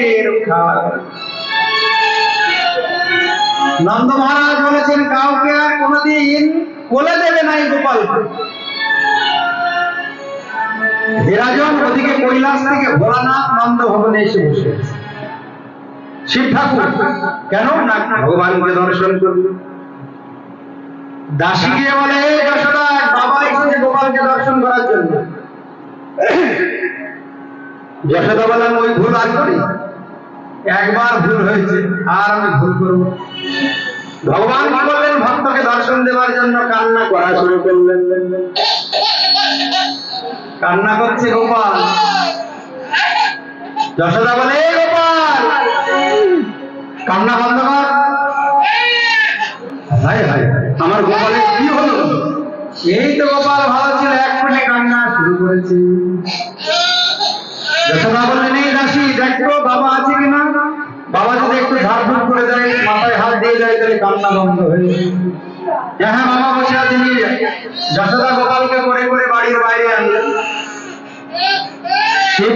রক্ষা করে। নন্দ মহারাজ বলেছেন, কাউকে আর কোনোদিন কোলে দেবে নাই গোপাল বিরাজন ওদিকে কৈলাস থেকে ভোলানাথ নন্দ ভবনে এসে বসে শিব ঠাকুর, কেন? না ভগবানকে দর্শন করবে দাসী গিয়ে বলে "এই যশোদা বাবা এসেছে গোপালকে দর্শন করার জন্য। যশোদা বলেন, ওই ভুল আর করি। একবার ভুল হয়েছে, আর আমি ভুল করব। ভগবান কি ভক্তকে দর্শন দেওয়ার জন্য কান্না করা শুরু করলেন। কান্না করছে গোপাল। যশোদা বলে গোপাল, কান্না বন্ধ কর। আমার গোপালের কি হলো? এই তো গোপাল ভালো ছিল, এক মিনিট কান্না শুরু করেছে। যশোদা বললেন, এই দাসী, দেখো বাবা আছে কিনা বাবা যদি একটু ঝাড়ফুট করে দেয় মাথায় হাত দিয়ে দেয় তাহলে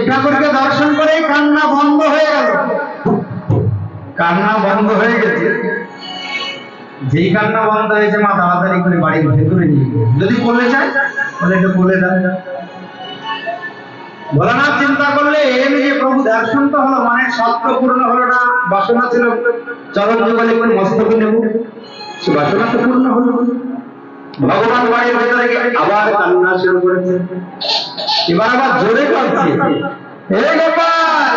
ঠাকুরকে দর্শন করে কান্না বন্ধ হয়ে গেল। কান্না বন্ধ হয়ে গেছে। যেই কান্না বন্ধ হয়েছে, মা তাড়াতাড়ি করে বাড়ির ভেতরে নিয়ে যদি বলে দেয়। ভোলানাথ চিন্তা করলে এর যে প্রভু দর্শন তো হলো মানে স্বপ্ন পূর্ণ হলো না, বাসনা ছিল। চরণ যুগলে মস্তকে নেব? সে বাসনা তো পূর্ণ ভগবান বাড়ির ভেতরে আবার কান্না শুরু করেছে। এবার আবার জোরে হে গোপাল!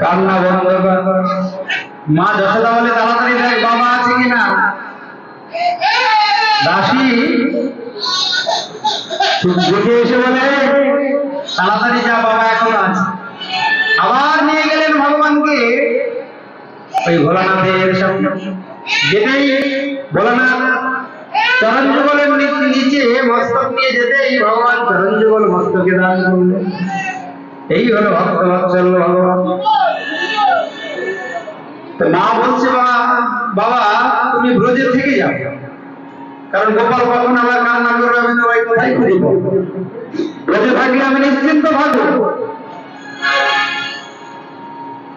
কান্না বন্ধ কর। মা যশোদা বলে, তাড়াতাড়ি দেখ, বাবা আছে কিনা? দাসী জেগে এসে বলে, তাড়াতাড়ি যা, বাবা ওই ভোলানাথের সামনে যেতেই ভোলানাথ চরণ যুগলের নিচে মস্তক নিয়ে ভগবান চরণ যুগল মস্তকে দান এই হলো ভক্ত ভগবান। তো মা বলছে, বাবা বাবা, তুমি ব্রজে থেকে যাও। কারণ গোপাল কখন আমার কান্না করবে আমি তো ভাই কোথায় খুঁজে পাবো? ব্রজে থাকলে আমি নিশ্চিন্ত থাকব।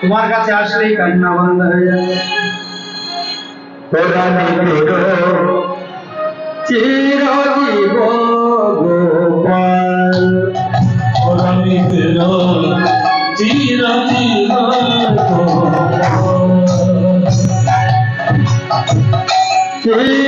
তোমার কাছে আসলেই কান্না বন্ধ হয়ে যাবে। নিকট চিরজীব গোপাল চির